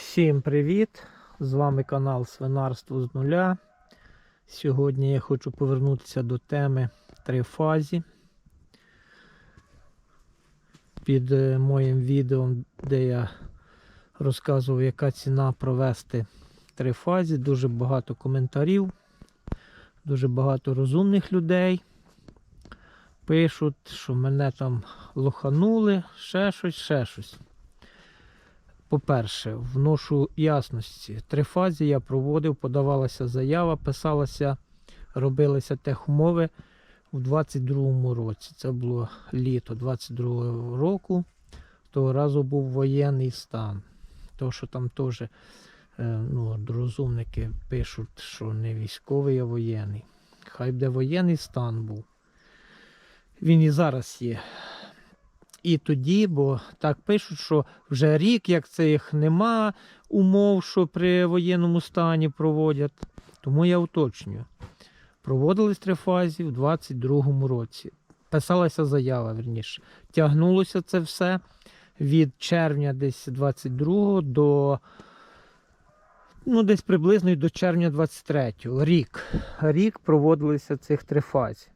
Всім привіт! З вами канал Свинарство з нуля. Сьогодні я хочу повернутися до теми трифазі. Під е, моїм відео, де я розказував, яка ціна провести трифазі. Дуже багато коментарів, дуже багато розумних людей. Пишуть, що мене там лоханули, ще щось, ще щось. По-перше, вношу ясності. Трифазі я проводив, подавалася заява, писалася, робилися техумови у 22-му році. Це було літо 22-го року. Того разу був воєнний стан. То, що там теж е, ну, розумники пишуть, що не військовий, а воєнний. Хай де воєнний стан був. Він і зараз є. І тоді, бо так пишуть, що вже рік, як цих нема умов, що при воєнному стані проводять. Тому я уточнюю. Проводились трифазі в 22-му році. Писалася заява, верніше. Тягнулося це все від червня десь 22 до ну, десь приблизно до червня 23-го. Рік. Рік проводилися цих трифазі.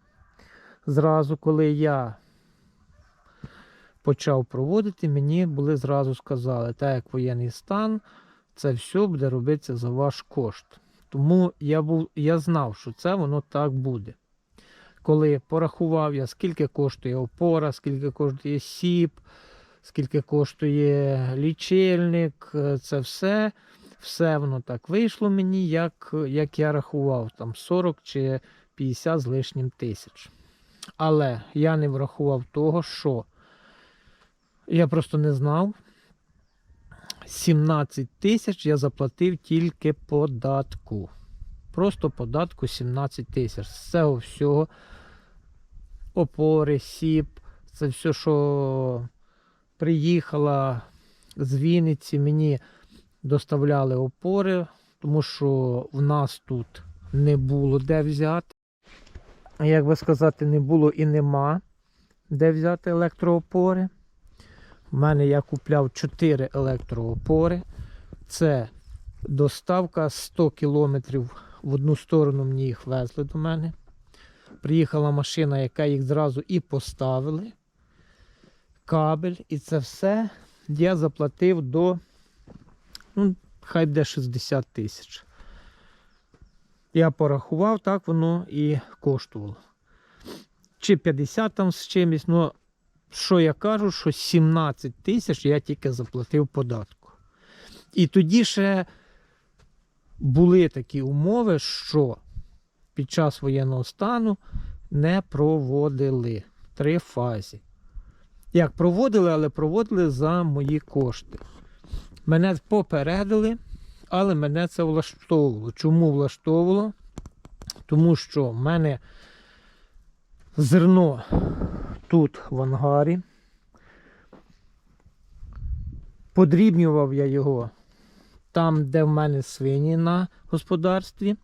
Зразу, коли я почав проводити, мені були зразу сказали, так як воєнний стан, це все буде робитися за ваш кошт. Тому я був, я знав, що це воно так буде. Коли порахував я, скільки коштує опора, скільки коштує сіп, скільки коштує лічильник, е, це все. Все воно так вийшло мені, як, як я рахував, там 40 чи 50 з лишнім тисяч. Але я не врахував того, що я просто не знав. 17 тисяч я заплатив тільки податку. Просто податку 17 тисяч. З цього всього опори, сіп, це все, що приїхала з Вінниці, мені доставляли опори, тому що в нас тут не було де взяти. Як би сказати, не було і нема де взяти електроопори. У мене я купляв 4 електроопори. Це доставка 100 кілометрів в одну сторону мені їх везли до мене. Приїхала машина, яка їх зразу і поставили. Кабель, і це все я заплатив до, ну, хай буде 60 тисяч. Я порахував, так воно і коштувало. Чи 50 там з чимось, ну що я кажу, що 17 тисяч я тільки заплатив податку. І тоді ще були такі умови, що під час воєнного стану не проводили три фазі. Як проводили, але проводили за мої кошти. Мене попередили, але мене це влаштовувало. Чому влаштовувало? Тому що в мене зерно тут в ангарі. Подрібнював я його там, де в мене свині на господарстві.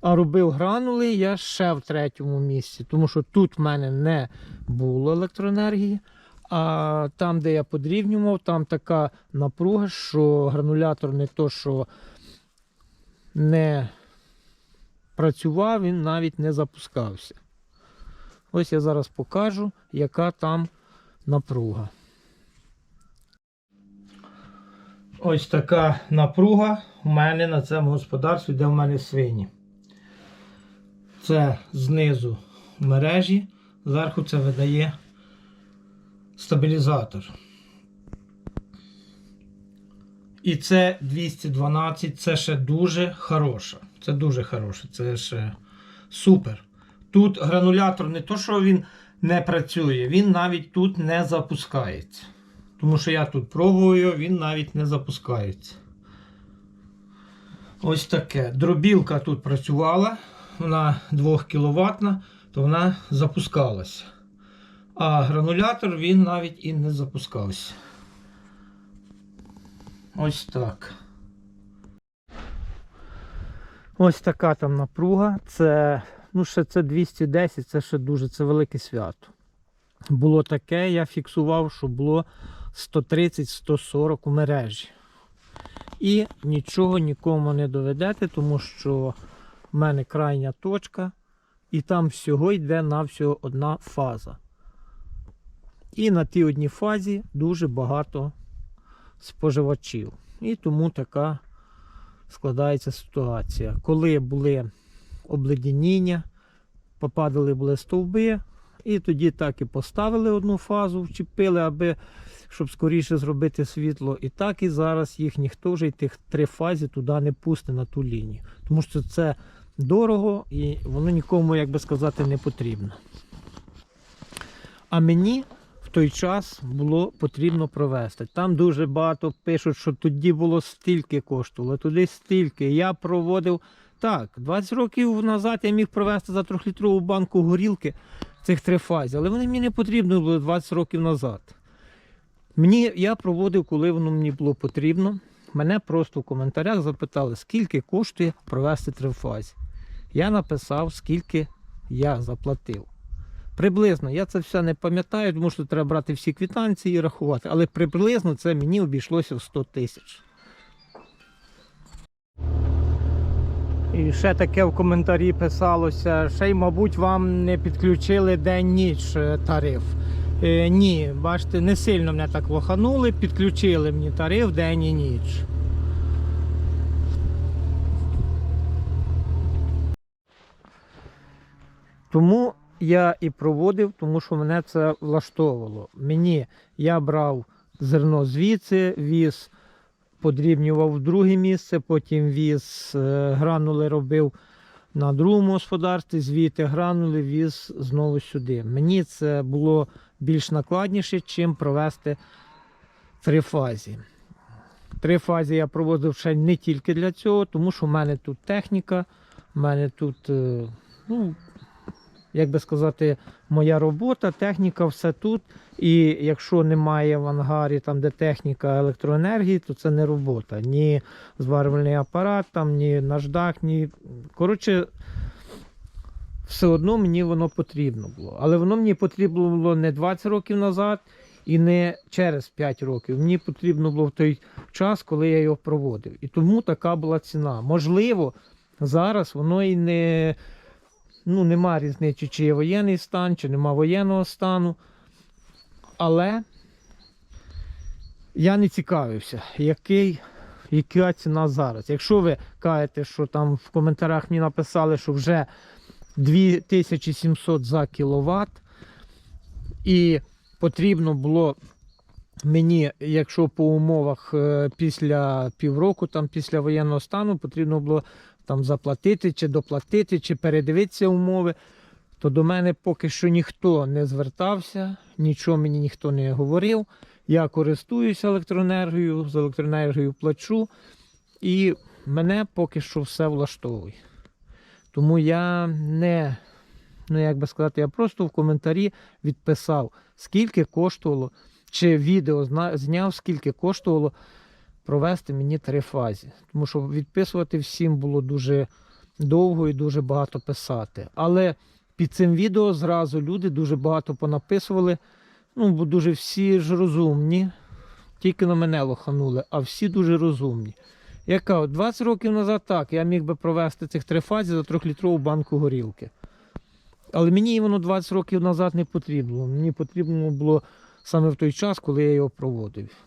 А робив гранули я ще в третьому місці, тому що тут в мене не було електроенергії. А там, де я подрівнював, там така напруга, що гранулятор не то, що не працював, він навіть не запускався. Ось я зараз покажу, яка там напруга. Ось така напруга у мене на цьому господарстві, де в мене свині. Це знизу мережі, зверху це видає стабілізатор. І це 212, це ще дуже хороше. Це дуже хороше, це ще супер. Тут гранулятор не то, що він не працює, він навіть тут не запускається. Тому що я тут пробую, він навіть не запускається. Ось таке. Дробілка тут працювала, вона 2 кВт, то вона запускалася. А гранулятор він навіть і не запускався. Ось так. Ось така там напруга. Це, ну, ще це 210, це ще дуже це велике свято. Було таке, я фіксував, що було 130-140 у мережі. І нічого нікому не доведете, тому що в мене крайня точка, і там всього йде на всього одна фаза. І на тій одній фазі дуже багато споживачів. І тому така складається ситуація. Коли були обледеніння, попадали були стовби, і тоді так і поставили одну фазу, вчепили, аби щоб скоріше зробити світло. І так і зараз їх ніхто вже й тих три фази туди не пусте на ту лінію. Тому що це дорого і воно нікому, як би сказати, не потрібно. А мені в той час було потрібно провести. Там дуже багато пишуть, що тоді було стільки коштувало, туди стільки. Я проводив так, 20 років назад я міг провести за трьохлітрову банку горілки цих три фази, але вони мені не потрібно було 20 років назад. Мені я проводив, коли воно мені було потрібно. Мене просто в коментарях запитали, скільки коштує провести три фази. Я написав, скільки я заплатив. Приблизно, я це все не пам'ятаю, тому що треба брати всі квитанції і рахувати, але приблизно це мені обійшлося в 100 тисяч. І ще таке в коментарі писалося, ще й, мабуть, вам не підключили день-ніч е, тариф. Е, ні, бачите, не сильно мене так лоханули, підключили мені тариф день і ніч. Тому я і проводив, тому що мене це влаштовувало. Мені я брав зерно звідси, віз, подрібнював в друге місце, потім віз е, гранули робив на другому господарстві, звідти гранули віз знову сюди. Мені це було більш накладніше, чим провести три фазі. Три фазі я проводив ще не тільки для цього, тому що в мене тут техніка, в мене тут, е, ну, як би сказати, моя робота, техніка, все тут. І якщо немає в ангарі, там, де техніка електроенергії, то це не робота. Ні зварювальний апарат, там, ні наждак, ні. Коротше, все одно мені воно потрібно було. Але воно мені потрібно було не 20 років назад і не через 5 років. Мені потрібно було в той час, коли я його проводив. І тому така була ціна. Можливо, зараз воно і не. Ну, нема різниці, чи є воєнний стан, чи нема воєнного стану. Але я не цікавився, який, яка ціна зараз. Якщо ви кажете, що там в коментарях мені написали, що вже 2700 за кіловат, і потрібно було мені, якщо по умовах е, після півроку, там після воєнного стану, потрібно було там заплатити, чи доплатити, чи передивитися умови, то до мене поки що ніхто не звертався, нічого мені ніхто не говорив. Я користуюся електроенергією, з електроенергією плачу, і мене поки що все влаштовує. Тому я не, ну як би сказати, я просто в коментарі відписав, скільки коштувало, чи відео зняв, скільки коштувало провести мені три фази. Тому що відписувати всім було дуже довго і дуже багато писати. Але під цим відео зразу люди дуже багато понаписували. Ну, бо дуже всі ж розумні, тільки на мене лоханули, а всі дуже розумні. Яка от 20 років назад так, я міг би провести цих три фази за трьохлітрову банку горілки. Але мені воно 20 років назад не потрібно. Мені потрібно було саме в той час, коли я його проводив.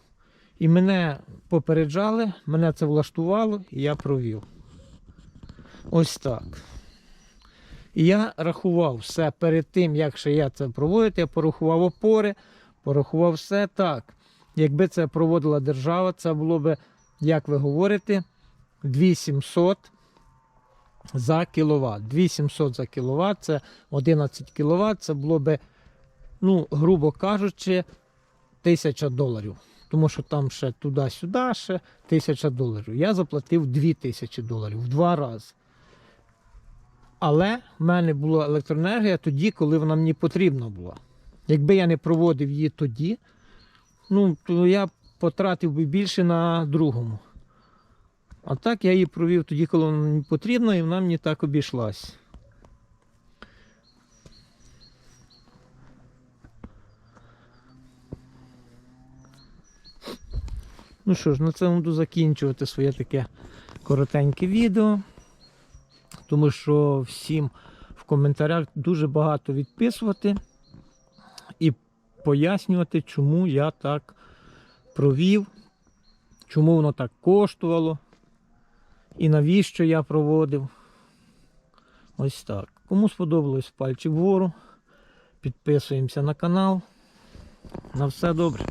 І мене попереджали, мене це влаштувало, і я провів. Ось так. І я рахував все перед тим, як ще я це проводив, я порахував опори, порахував все так. Якби це проводила держава, це було б, як ви говорите, 2700 за кіловат. 2700 за кіловат, це 11 кіловат, це було б, ну, грубо кажучи, 1000 доларів. Тому що там ще туди-сюди ще 1000 доларів. Я заплатив 2000 доларів в два рази. Але в мене була електроенергія тоді, коли вона мені потрібна була. Якби я не проводив її тоді, ну, то я потратив би більше на другому. А так я її провів тоді, коли вона мені потрібна, і вона мені так обійшлась. Ну що ж, на цьому буду закінчувати своє таке коротеньке відео. Тому що всім в коментарях дуже багато відписувати і пояснювати, чому я так провів, чому воно так коштувало і навіщо я проводив. Ось так. Кому сподобалось пальчик вгору, підписуємося на канал. На все добре.